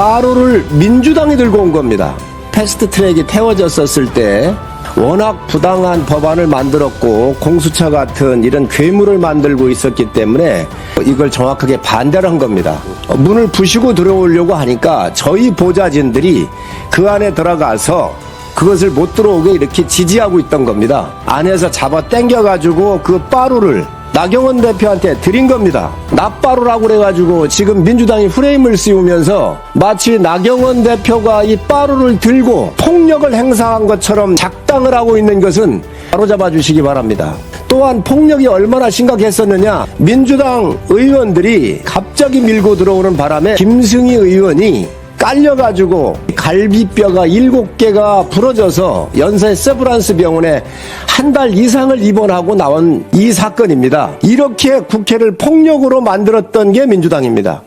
빠루를 민주당이 들고 온 겁니다. 패스트 트랙이 태워졌었을 때 워낙 부당한 법안을 만들었고 공수처 같은 이런 괴물을 만들고 있었기 때문에 이걸 정확하게 반대를 한 겁니다. 어, 문을 부시고 들어오려고 하니까 저희 보좌진들이 그 안에 들어가서 그것을 못 들어오게 이렇게 지지하고 있던 겁니다. 안에서 잡아 당겨가지고 그 빠루를 나경원 대표한테 드린 겁니다. 나빠루라고 그래가지고 지금 민주당이 프레임을 씌우면서 마치 나경원 대표가 이 빠루를 들고 폭력을 행사한 것처럼 작당을 하고 있는 것은 바로잡아 주시기 바랍니다. 또한 폭력이 얼마나 심각했었느냐 민주당 의원들이 갑자기 밀고 들어오는 바람에 김승희 의원이 깔려가지고 갈비뼈가 일곱 개가 부러져서 연세 세브란스 병원에 한 달 이상을 입원하고 나온 이 사건입니다. 이렇게 국회를 폭력으로 만들었던 게 민주당입니다.